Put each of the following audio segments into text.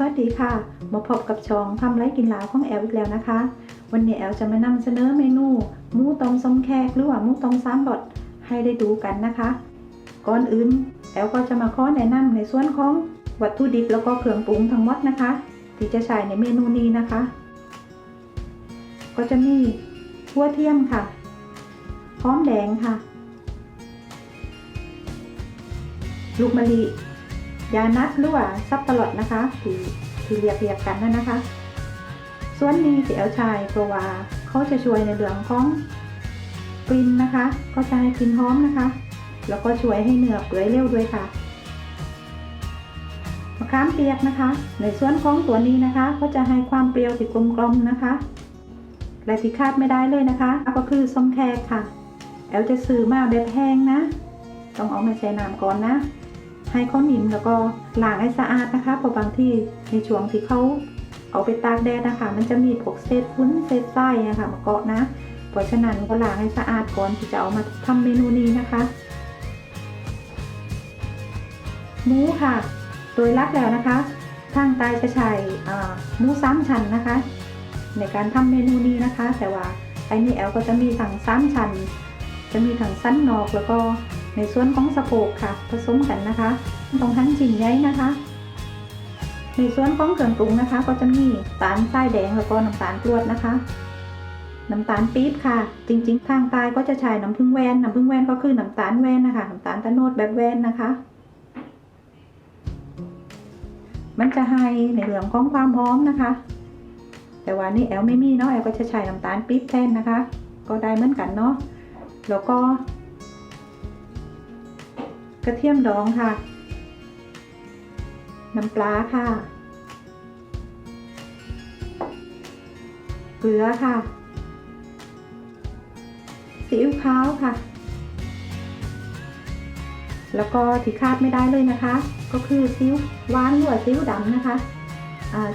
สวัสดีค่ะ มาพบกับช่องทำไรกินลาวของแอลอีกแล้วนะคะ วันนี้แอลจะมานำเสนอเมนูหมูต้มส้มแขกหรือว่าหมูต้มสามรสให้ได้ดูกันนะคะ ก่อนอื่นแอลก็จะมาขอแนะนำในส่วนของวัตถุดิบแล้วก็เครื่องปรุงทั้งหมดนะคะ ที่จะใช้ในเมนูนี้นะคะ ก็จะมีหัวเทียมค่ะหอมแดงค่ะ ลูกมะลิ ยานัดหรือว่าซับปะรดนะคะที่ที่เรียกเรียกกันนั่นนะคะ ส่วนนี้ที่เอาชายเพราะว่าเขาจะช่วยในเรื่องของกลิ่นนะคะก็จะให้กลิ่นหอมนะคะ แล้วก็ช่วยให้เนื้อเปื่อยเร็วด้วยค่ะมะขามเปียกนะคะ ในส่วนของตัวนี้นะคะ ก็จะให้ความเปรี้ยวที่กลมกลมๆนะคะ และที่คาดไม่ได้เลยนะคะ ก็คือส้มแขกค่ะ แอลจะซื้อมาแบบแห้งนะ ต้องเอามาใส่น้ำก่อนนะ ให้เขาหนิมแล้วก็ล้างให้สะอาดนะคะเพราะบางที่ในช่วงที่เขาเอาไปตากแดดนะคะ มันจะมีพวกเศษฟุ้นเศษไส้นะคะมาเกาะนะ เพราะฉะนั้นก็ล้างให้สะอาดก่อนที่จะเอามาทำเมนูนี้นะคะหมูค่ะ โดยรักแล้วนะคะ ทางใต้จะใช้อ่าหมูซ้ำชั้นนะคะ ในการทำเมนูนี้นะคะ แต่ว่าไอ้นี่แอลก็จะมีทั้งซ้ำชั้นจะมีทั้งสั้นนอกแล้วก็ ในส่วนของสะโพกค่ะ ผสมกันนะคะตรงทั้งชิ้นใหญ่นะคะ ในส่วนของเครื่องปรุงนะคะ ก็จะมีตาลทรายแดงแล้วก็น้ำตาลกรวดนะคะน้ำตาลปี๊บค่ะ จริง ๆ ทางใต้ก็จะใช้น้ำผึ้งแวนน้ำผึ้งแวนก็คือน้ำตาลแวนนะคะน้ำตาลตะโนดแบบแวนนะคะ มันจะให้ในเรื่องของความหอมนะคะ แต่ว่านี่แอลไม่มีเนาะแอลก็จะใช้น้ำตาลปี๊บแทนนะคะ ก็ได้เหมือนกันเนาะแล้วก็ ระเทียมดองค่ะ น้ำปลาค่ะ เกลือค่ะ ซีอิ๊วขาวค่ะ แล้วก็ที่คาดไม่ได้เลยนะคะ ก็คือซีอิ๊วหวานหรือว่าซีอิ๊วดำนะคะ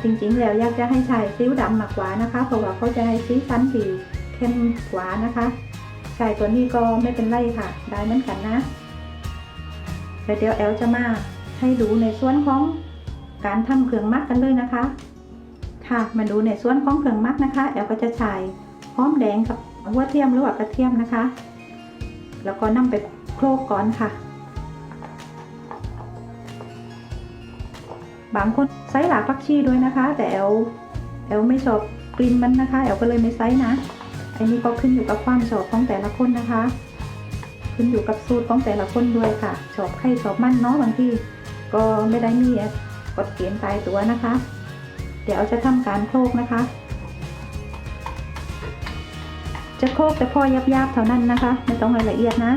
จริงๆ แล้วอยากจะให้ใช้ซีอิ๊วดำมากกว่านะคะ เพราะว่าเขาจะให้ซีสันสีเข้มกว่านะคะ ใส่ตัวนี้ก็ไม่เป็นไรค่ะ ได้เหมือนกันนะ แล้วเดี๋ยวแอลจะมาให้ดูในส่วนของการทำเครื่องมักกันเลยนะคะ ค่ะมาดูในส่วนของเครื่องมักนะคะ แอลก็จะใช้หอมแดงกับหัวเทียมหรือว่ากระเทียมนะคะ แล้วก็นำไปโคลกก่อนค่ะ บางคนใส่หลากผักชีด้วยนะคะ แต่แอลแอลไม่ชอบกลิ่นมันนะคะ แอลก็เลยไม่ใส่นะ อันนี้ก็ขึ้นอยู่กับความชอบของแต่ละคนนะคะ ขึ้นอยู่กับสูตรของแต่ละคนด้วยค่ะชอบใครชอบมันเนาะบางที่ก็ไม่ได้มีกฎเกณฑ์ตายตัวนะคะ เดี๋ยวจะทำการโคลกนะคะ จะโคลกแต่พอยับๆเท่านั้นนะคะ ไม่ต้องละเอียดนะ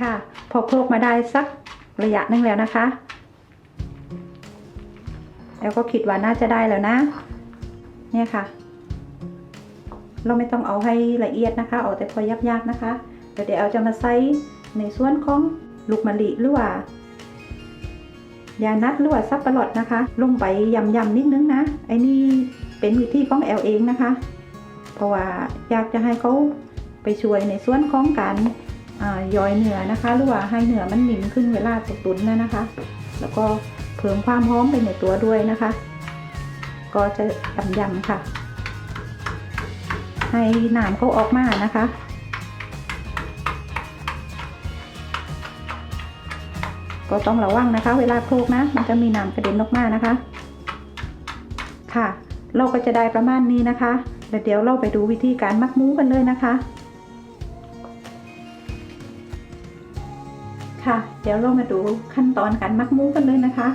ค่ะพอโคลกมาได้สัก ระยะนึงแล้วนะคะ แล้วก็คิดว่าน่าจะได้แล้วนะ เนี่ยค่ะ เราไม่ต้องเอาให้ละเอียดนะคะ เอาแต่พอยับยับๆนะคะเดี๋ยวเดี๋ยวเอาจะมาใส่ในส่วนของลูกมะลิหรือว่ายานัดหรือว่าซับปะรดนะคะ ลงไปยำยำๆนิดนึงนะ ไอ้นี่เป็นวิธีของแอลเองนะคะ เพราะว่าอยากจะให้เขาไปช่วยในส่วนของการ ย้อยเนื้อนะคะ หรือว่าให้เนื้อมันนิ่มขึ้นเวลาตุ๋นๆนะนะคะ แล้วก็เพิ่มความหอมไปในตัวด้วยนะคะ ก็จะยำๆค่ะ ให้น้ำเขาออกมานะคะก็ต้องระวังนะคะ เวลาโคลกนะ มันจะมีน้ำกระเด็นออกมานะคะ ค่ะ เราก็จะได้ประมาณนี้นะคะแล้วเดี๋ยวเราไปดูวิธีการมักหมูกันเลยนะคะ เดี๋ยวเรามาดูขั้นตอนการมักหมูกันเลยนะคะ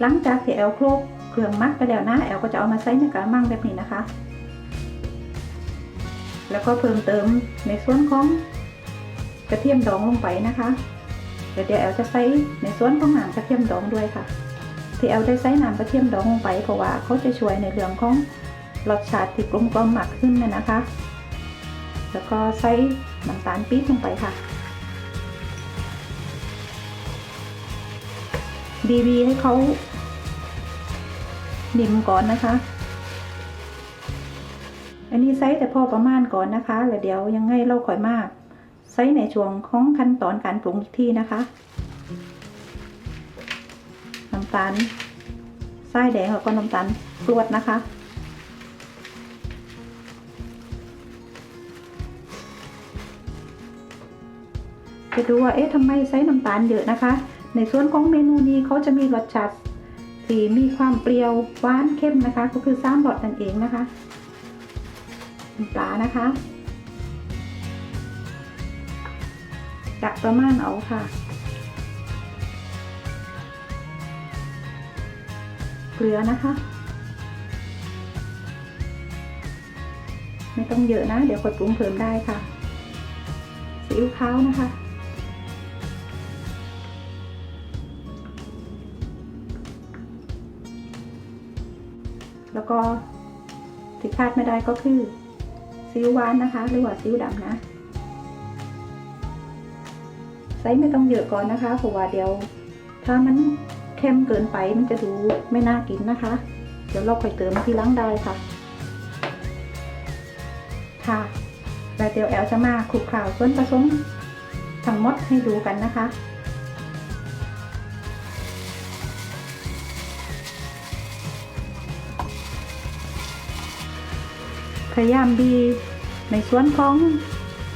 หลังจากที่แอลโคลกเครื่องมักไปแล้วนะแอลก็จะเอามาใส่ในกระมังแบบนี้นะคะ แล้วก็เพิ่มเติมในส่วนของกระเทียมดองลงไปนะคะ เดี๋ยวเดี๋ยวแอลจะใส่ในส่วนของน้ำกระเทียมดองด้วยค่ะ ที่แอลได้ใส่น้ำกระเทียมดองลงไปเพราะว่าเขาจะช่วยในเรื่องของรสชาติที่กลมกล่อมมากขึ้นนะนะคะ แล้วก็ใส่น้ำตาลปี๊บลงไปค่ะ ดีบีให้เขานิ่มก่อนนะคะ อันนี้ไซส์แต่พอประมาณก่อนนะคะ แล้วเดี๋ยวยังไงเราค่อยมากไซส์ในช่วงของขั้นตอนการปรุงอีกทีนะคะน้ำตาลทรายแดงแล้วก็น้ำตาลกรวดนะคะจะดูว่าเอ๊ะทำไมใช้น้ำตาลเยอะนะคะ ในส่วนของเมนูนี้เขาจะมีรสชาติที่มีความเปรี้ยวหวานเข้มนะคะ ก็คือซ้ำรสนั่นเองนะคะปลานะคะจักประมาณเอาค่ะเกลือนะคะ ไม่ต้องเยอะนะ เดี๋ยวกดปรุงเพิ่มได้ค่ะซีอิ๊วขาวนะคะ แล้วก็ที่คาดไม่ได้ก็คือซีอิ๊วหวานนะคะ หรือว่าซีอิ๊วดำนะไซส์ไม่ต้องเยอะก่อนนะคะเพราะว่าเดี๋ยว ถ้ามันเค็มเกินไปมันจะดูไม่น่ากินนะคะ เดี๋ยวเราค่อยเติมทีหลังได้ค่ะ ค่ะแล้วเดี๋ยวแอลจะมาคลุกเคล้าส่วนผสมทั้งหมดให้ดูกันนะคะ พยายามบีในส่วนของ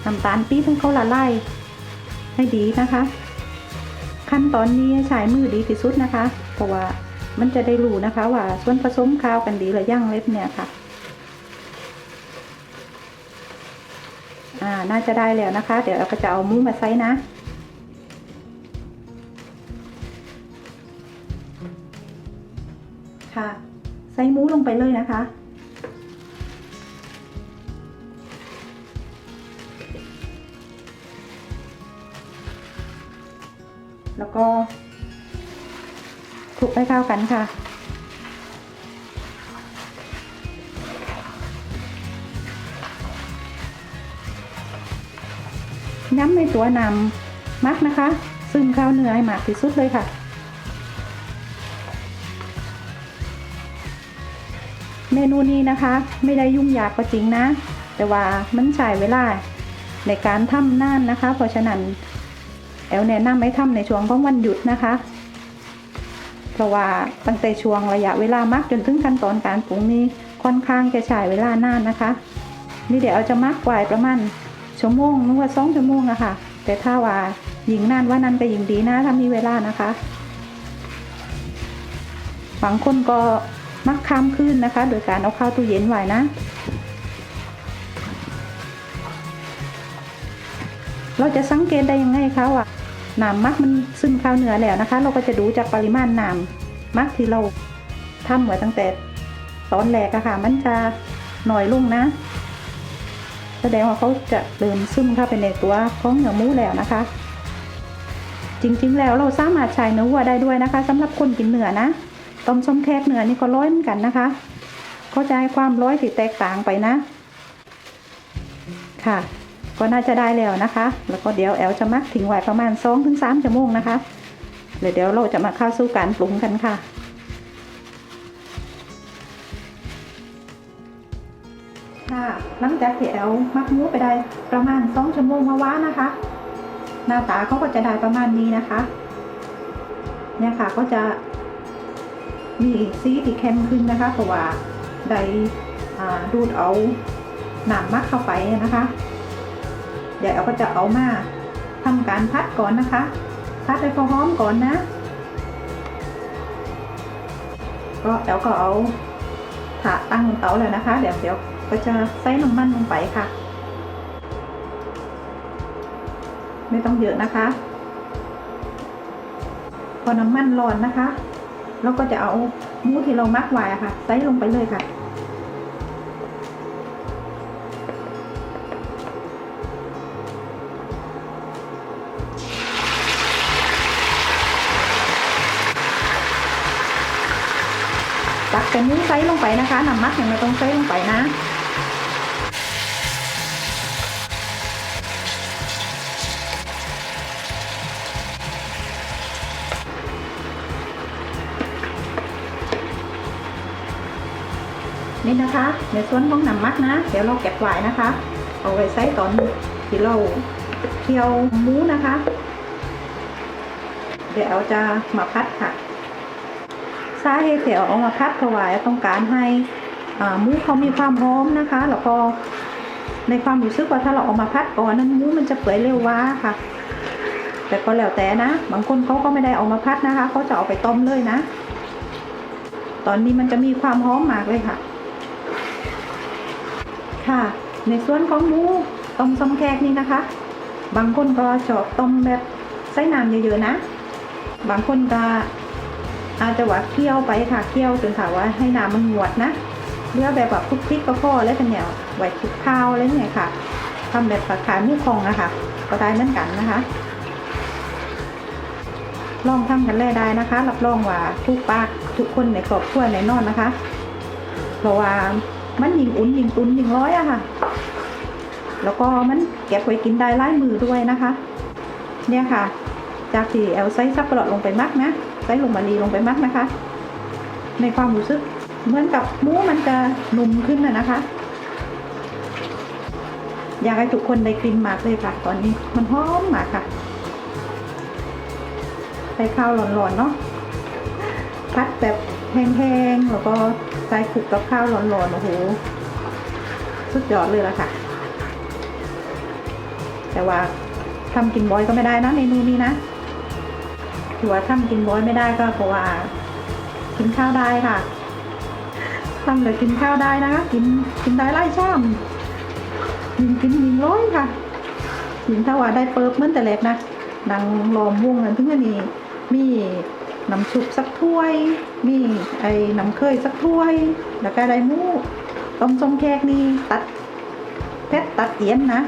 น้ำตาลปี๊บให้เขาละลายให้ดีนะคะ ขั้นตอนนี้ใช้มือดีที่สุดนะคะ เพราะว่ามันจะได้รู้นะคะ ว่าส่วนผสมข้าวกันดีหรือยังเล็บเนี่ยค่ะอ่าน่าจะได้แล้วนะคะ เดี๋ยวเราก็จะเอามุ้งมาใส่นะค่ะใส่หมูลงไปเลยนะคะ แล้วก็คลุกให้เข้ากันค่ะย้ำในตัวนำมักนะคะ ซึมเข้าเนื้อให้มากที่สุดเลยค่ะ เมนูนี้นะคะ ไม่ได้ยุ่งยากก็จริงนะ แต่ว่ามันใช้เวลาในการทำนานนะคะ เพราะฉะนั้น แอลแนะนำให้ทำในช่วงของวันหยุดนะคะ เพราะว่าตั้งแต่ช่วงระยะเวลามักจนถึงขั้นตอนการปรุงนี้ค่อนข้างจะใช้เวลานานนะคะ นี่เดี๋ยวเอาจะมักไว้ประมาณชั่วโมงนึกว่าสองชั่วโมงอะค่ะ แต่ถ้าว่ายิงนานว่านั้นก็ยิงดีนะถ้ามีเวลานะคะบางคนก็มักข้ามคืนนะคะ โดยการเอาข้าวตู้เย็นไว้นะเราจะสังเกตได้ยังไงคะว่า น้ำมักมันซึมเข้าเนื้อแล้วนะคะ เราก็จะดูจากปริมาณน้ำมักที่เราทำไว้ตั้งแต่ตอนแรกอะค่ะ มันจะหน่อยลุ่งนะ แสดงว่าเขาจะเริ่มซึมเข้าไปในตัวของเนื้อหมูแล้วนะคะ จริงๆแล้วเราสามารถใช้เนื้อวัวได้ด้วยนะคะสำหรับคนกินเนื้อนะต้มส้มแคบเนื้อนี่ก็ร้อยเหมือนกันนะคะก็จะให้ความร้อยที่แตกต่างไปนะ ค่ะ ก็น่าจะได้แล้วนะคะ แล้วก็เดี๋ยวแอลจะมักทิ้งไว้ประมาณ2-3ถึงชั่วโมงนะคะเดี๋ยวเดี๋ยวเราจะมาเข้าสู่การปรุงกันค่ะค่ะหลังจากที่แอลมักมูไปได้ประมาณสองชั่วโมงมาว้านะคะ หน้าตาเขาก็จะได้ประมาณนี้นะคะเนี่ยค่ะก็จะมีสีที่เข้มขึ้นนะคะเพราะว่าได้ดูดเอาหนามมักเข้าไปนะคะ เดี๋ยวแอลก็จะเอามาทำการพัดก่อนนะคะ พัดให้พอหอมก่อนนะ ก็แอลก็เอาถาตั้งบนเตาแล้วนะคะ เดี๋ยวเดี๋ยวก็จะใส่น้ำมันลงไปค่ะ ไม่ต้องเยอะนะคะ พอน้ำมันร้อนนะคะ เราก็จะเอาหมูที่เรามักไว้ค่ะ ใส่ลงไปเลยค่ะ กแต่หมูใส่ลงไปนะคะน้ำมักยังไม่ต้องใส่ลงไปนะนี่นะคะ ในส่วนของน้ำมักนะ เดี๋ยวเราเก็บไว้นะคะ เอาไว้ใช้ตอนที่เราเคี่ยวหมูนะคะ เดี๋ยวจะมาพัดค่ะ สาเหตุที่เอาออกมาพัดเพราะว่าต้องการให้หมูเขามีความหอมนะคะ แล้วก็ในความรู้สึกว่าถ้าเราเออกมาพัดก่อนนั้นหมูมันจะเปื่อยเร็วว้าค่ะ แต่ก็แล้วแต่นะ บางคนเขาก็ไม่ได้เอามาพัดนะคะเขาจะเอาไปต้มเลยนะ ตอนนี้มันจะมีความหอมมากเลยค่ะ ค่ะ ในส่วนของหมูต้มซอมแขกนี่นะคะ บางคนก็ชอบต้มแบบใส่น้ำเยอะๆนะ บางคนก็ อาจจะว่าเคี่ยวไปค่ะเคี่ยวจนถามว่าให้น้ำมันหวดนะเรือแบบแบบคลุกคลิกก็พอแล้วเป็นเนี่ยไหวคลุกข้าวอะไรเนี่ยค่ะทำแบบขายหมูคองนะคะก็ได้เหมือนกันนะคะ ลองทำกันแล่ได้นะคะ รับรองว่าทุกปากทุกคนในครอบครัวแน่นอนนะคะ เพราะว่ามันยิงอุ่นยิงตุนยิงร้อยอะค่ะ แล้วก็มันเก็บไว้กินได้หลายมือด้วยนะคะ เนี่ยค่ะ จากที่แอลไซส์ซับปลอดลงไปมักนะ ไส์ลงมารีลงไปมักนะคะ ในความรู้สึกเหมือนกับหมูมันจะนุ่มขึ้นนะนะคะ อยากให้ทุกคนได้กลินมากเลยค่ะ ตอนนี้มันหอมมากค่ะใส่ข้าวร้อนๆเนาะพัดแบบแห้งๆแล้วก็ใส่คลุกกับข้าวร้อนๆโอ้โหสุดยอดเลยละค่ะ แต่ว่าทำกินบ่อยก็ไม่ได้นะเมนูนี้นะ ถือว่าทำกินบ่อยไม่ได้ก็เพราะว่า กินข้าวได้ค่ะทำเลยกินข้าวได้นะคะกินกินได้ไล่ช่ำยิงกินยิงร้อยค่ะยิงถ้าว่าได้เปิบเหมือนแต่เล็กนะนางลอมวงกันถึงอันนี้มีน้ำชุบสักถ้วย มีไอ้น้ำเคยสักถ้วย แล้วก็ได้มูต้มส้มแขกนี่ตัดเพชรตัดเอียนนะ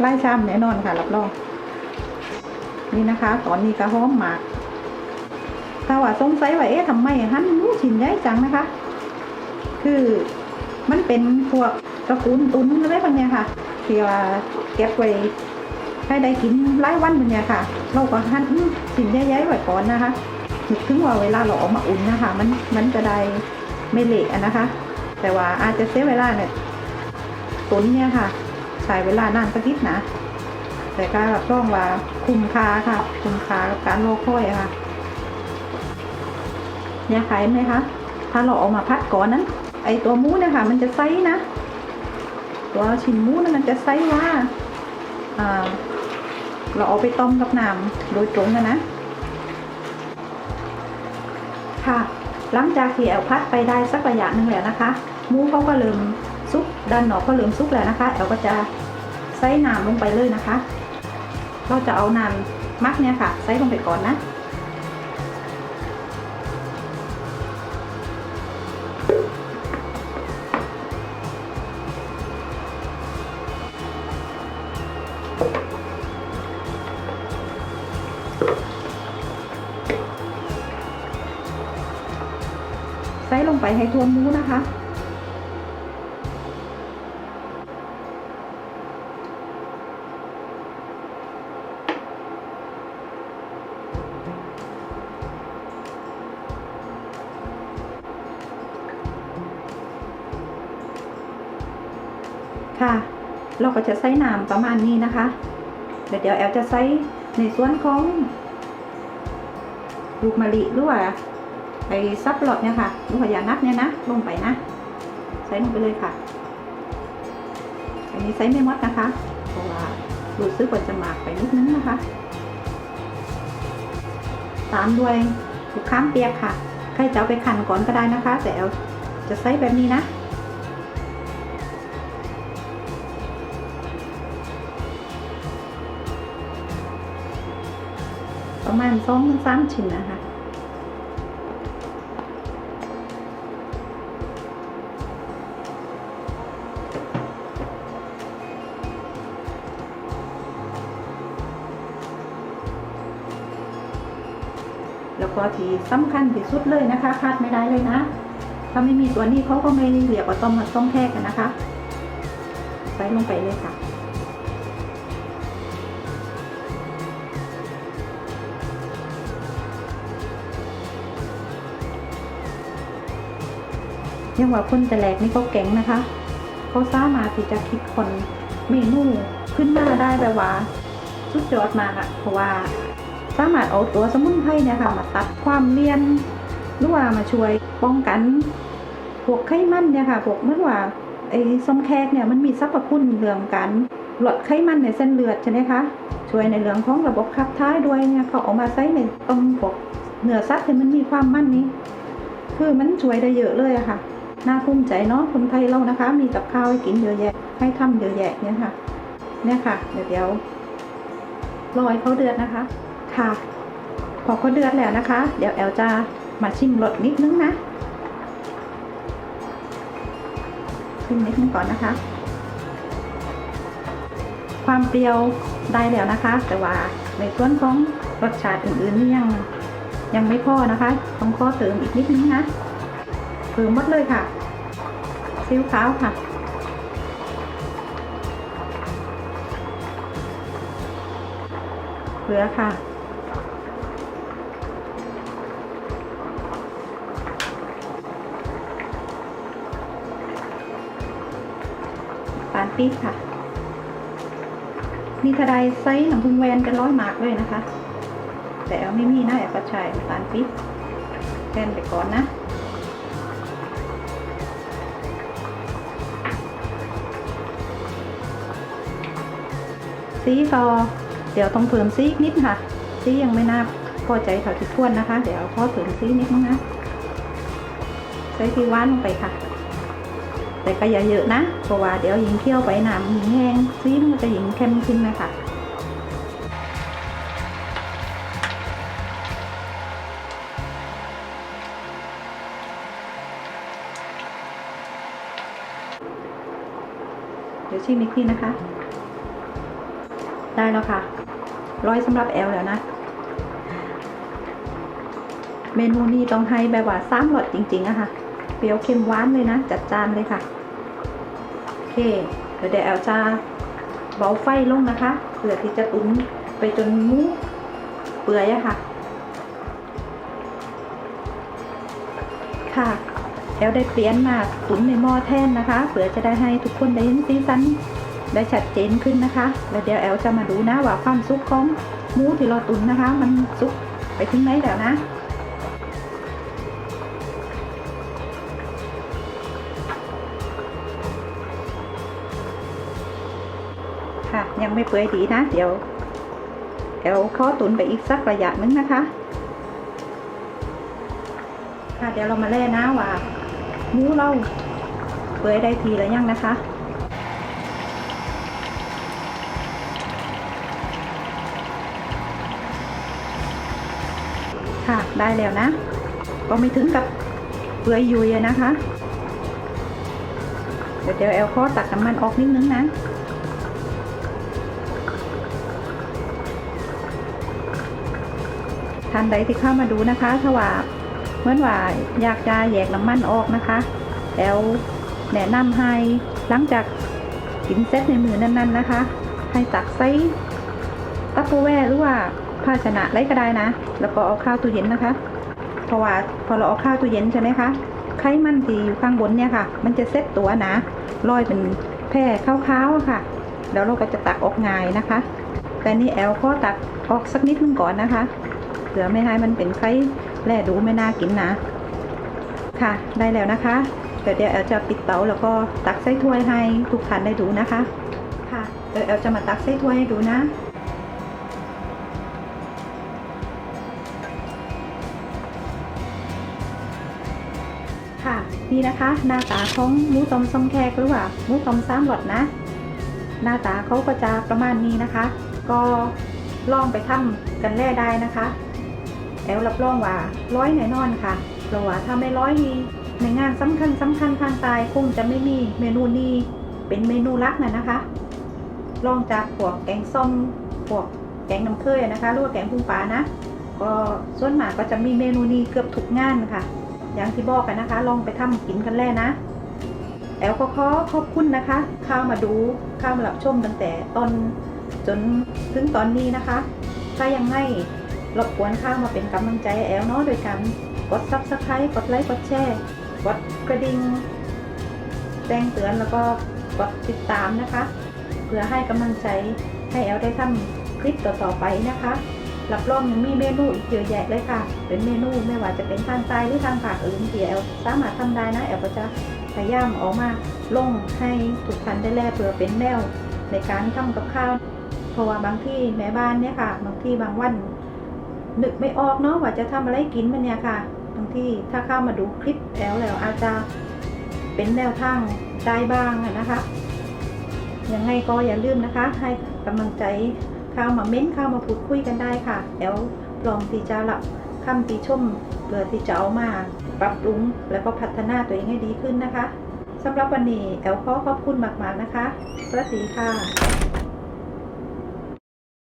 ไล่ชามแน่นอนค่ะรับรอง นี่นะคะ ตอนนี้ก็หอมมากถ้าว่าสงสัยว่าเอ๊ะทำไมหั่นหมูชิ้นใหญ่จังนะคะ คือมันเป็นพวกตระกูลตุนอะไรบางอย่างค่ะที่ว่าเก็บไว้ให้ได้กินหลายวันเป็นเนี่ยค่ะ เราก็หั่นสิ่งใหญ่ๆไว้ก่อนนะคะนึกถึงว่าเวลาเราเออกมาอุ่นนะคะ มันมันจะได้ไม่เละอะนะคะ แต่ว่าอาจจะเสียเวลาเนี่ยตุนเนี่ยค่ะใช้เวลานานสักนิดนะ แต่ก็รับรองว่าคุ้มค่าค่ะ คุ้มค่ากับการรอคอยค่ะเนี่ยค่ไหมคะ ถ้าเราเอามาพัดก่อนนั้น ไอตัวมูเนี่ยค่ะมันจะไซส์นะ ตัวชิ้นมูนั้นมันจะไซส์ว่าเราเอาไปต้มกับน้ำโดยตรงกันนะ ค่ะ หลังจากที่แอลพัดไปได้สักระยะหนึ่งแล้วนะคะ มูเขาก็เริ่มซุกด้านนอกก็เริ่มซุกแล้วนะคะแอลก็จะใส่น้ำลงไปเลยนะคะ เราจะเอาน้ำมักเนี่ยค่ะ ใส่ลงไปก่อนนะ ใส่ลงไปให้ทั่วมูนะคะ ค่ะ เราก็จะใส่น้ำประมาณนี้นะคะ เดี๋ยวเดี๋ยวแอลจะใส่ในส่วนของลูกมะลิหรือว่าไอ้ซับหลอดเนี่ยค่ะลูกพญานักเนี่ยนะลงไปนะ ใส่ลงไปเลยค่ะ อันนี้ใส่ไม่มดนะคะ เพราะว่ารู้สึกว่าจะหมากไปนิดนึงนะคะ ตามด้วยลูกข้ามเปียกค่ะ ใครจะเอาไปขันก่อนก็ได้นะคะ แต่แอลจะใส่แบบนี้นะ ประมาณสองถึงสามชิ้นนะคะ แล้วก็ที่สำคัญที่สุดเลยนะคะพลาดไม่ได้เลยนะ ถ้าไม่มีตัวนี้เขาก็ไม่เรียกว่าต้มมาต้มแค่กันนะคะ ใส่ลงไปเลยค่ะ ยังว่าคนแต่แหลกนี่เขาเก่งนะคะ เขาสามารถที่จะคิดคนเมนูขึ้นมาได้แบบว่าสุดยอดมากอะเพราะว่าสามารถเอาตัวสมุนไพรเนี่ยค่ะมาตัดความเลี่ยนหรือว่ามาช่วยป้องกันพวกไขมันเนี่ยค่ะพวกเมื่อว่าไอ้ส้มแขกเนี่ยมันมีสรรพคุณเรื่องการลดไขมันในเส้นเลือดใช่ไหมคะช่วยในเรื่องของระบบขับถ่ายด้วยเนี่ยเขาเอามาใช้ในตรงพวกเนื้อสัตว์ที่มันมีความมันนี้ คือมันช่วยได้เยอะเลยอะค่ะ น่าภูมิใจเนาะคนไทยเรานะคะ มีกับข้าวให้กินเยอะแยะ ให้ทำเยอะแยะเนี่ยค่ะ เนี่ยค่ะ เดี๋ยวเดี๋ยวรอให้เขาเดือดนะคะ ค่ะ พอเขาเดือดแล้วนะคะ เดี๋ยวแอลจะมาชิมรสนิดนึงนะชิมนิดนึงก่อนนะคะ ความเปรี้ยวได้แล้วนะคะ แต่ว่าในส่วนของรสชาติอื่นๆนี่ยังยังไม่พอนะคะ ต้องขอเติมอีกนิดนึงนะ เพิ่มหมดเลยค่ะซีอิ๊วขาวค่ะ เกลือค่ะ ปานปี๊บค่ะ มีทะไดไซส์หนังพุงแวนเป็นร้อยหมากเลยนะคะ แต่เอาไม่มีนะแอบกระชายปานปี๊บแทนไปก่อนนะ ซีก็เดี๋ยวต้องเพิ่มซีอีกนิดค่ะซียังไม่น่าพอใจเท่าที่ควรนะคะ เดี๋ยวพอเพิ่มซีนิดนึงนะใส่ซีหวานลงไปค่ะ แต่ก็อย่าเยอะนะเพราะว่าเดี๋ยวยิงเคี่ยวไปน้ำยิงแห้งซีมันจะยิงเข้มขึ้นนะคะเดี๋ยวชิมอีกทีนะคะ ได้แล้วค่ะ ร้อยสำหรับแอลแล้วนะ เมนูนี้ต้องให้แบบว่าซ้ำรสจริงๆอะค่ะเปรี้ยวเค็มหวานเลยนะ จัดจานเลยค่ะ โอเค เดี๋ยวแอลจะเบาไฟลงนะคะเพื่อที่จะตุ๋นไปจนมูเปื่อยอะค่ะ ค่ะแอลได้เปลี่ยนมาตุ๋นในหม้อแทนนะคะเพื่อจะได้ให้ทุกคนได้เห็นสีสัน ได้ชัดเจนขึ้นนะคะ แล้วเดี๋ยวแอลจะมาดูนะว่าความสุกของหมูที่เราตุ๋นนะคะ มันสุกไปถึงไหนแล้วนะค่ะยังไม่เปื่อยดีนะ เดี๋ยวแอลขอตุ๋นไปอีกสักระยะนึงนะคะ ค่ะเดี๋ยวเรามาแล่นะว่าหมูเราเปื่อยได้ทีแล้วยังนะคะ ได้แล้วนะ ก็ไม่ถึงกับเปื่อยยุยนะคะเดี๋ยวเดี๋ยวแอลขอตักน้ำมันออกนิดนึงนะท่านใดที่เข้ามาดูนะคะถ้าว่าเหมื่อนว่าอยากจะแยกน้ำมันออกนะคะ แล้วแนะนำให้หลังจากกินเซตในมือนั้นๆนะคะ ให้ตักใส่ตัปเปแวร์หรือว่า ภาชนะไรก็ได้นะ แล้วก็เอาข้าวตู้เย็นนะคะ เพราะว่าพอเราเอาข้าวตู้เย็นใช่ไหมคะ ไขมันที่อยู่ข้างบนเนี่ยค่ะ มันจะเซ็ตตัวนะลอยเป็นแพร่ขาวๆค่ะ แล้วเราก็จะตักออกง่ายนะคะ แต่นี่แอลก็ตักออกสักนิดนึงก่อนนะคะเผื่อไม่ให้มันเป็นไข้แล่ดูไม่น่ากินนะ ค่ะ ได้แล้วนะคะเดี๋ยวเดี๋ยวแอลจะปิดเตาแล้วก็ตักใส่ถ้วยให้ทุกท่านได้ดูนะคะ ค่ะ เดี๋ยวแอลจะมาตักใส่ถ้วยให้ดูนะ นี่นะคะ หน้าตาของหมูต้มส้มแขกหรือว่าหมูต้มซ้ำหลอดนะ หน้าตาเขาก็จะประมาณนี้นะคะ ก็ลองไปทำกันแล่ได้นะคะแอลรับรองว่าร้อยแน่นอนค่ะเพราะว่าถ้าไม่ร้อยนี้ในงานสำคัญสำคัญทางตายคงจะไม่มีเมนูนี้เป็นเมนูลักนะนะคะ ลองจากพวกแกงส้มพวกแกงน้ำเคยนะคะหรือว่าแกงพุงปลานะ ก็ส่วนมากก็จะมีเมนูนี้เกือบทุกงานค่ะ อย่างที่บอกกันนะคะ ลองไปทำกินกันแล่นะ แอลก็ขอขอบคุณนะคะเข้ามาดูเข้ามารับชมตั้งแต่ตอนจนถึงตอนนี้นะคะ ถ้ายังไงรบกวนเข้ามาเป็นกำลังใจแอลเนาะโดยการกด subscribe กดไลค์กดแชร์กดกระดิ่งแจ้งเตือนแล้วก็กดติดตามนะคะ เพื่อให้กำลังใจให้แอลได้ทำคลิปต่อๆไปนะคะ รับรองยังมีเมนูอีกเยอะแยะเลยค่ะ เป็นเมนูไม่ว่าจะเป็นทางใต้หรือทางภาคอื่นที่แอลสามารถทำได้นะแอลก็จะพยายามออกมาลงให้ทุกท่านได้แลเพื่อเป็นแนวในการทำกับข้าวเพราะว่าบางที่แม่บ้านเนี่ยค่ะ บางที่บางวันนึกไม่ออกเนาะว่าจะทำอะไรกินมันเนี่ยค่ะ บางที่ถ้าเข้ามาดูคลิปแอลแล้วอาจจะเป็นแนวทางได้บ้างนะคะยังไงก็อย่าลืมนะคะ ให้กำลังใจ เข้ามาเม้นเข้ามาพูดคุยกันได้ค่ะแอลพร้อมที่จะรับคำตีชมเพื่อที่จะเอามาปรับปรุงแล้วก็พัฒนาตัวเองให้ดีขึ้นนะคะสำหรับวันนี้แอลขอขอบคุณมากๆนะคะ สวัสดีค่ะ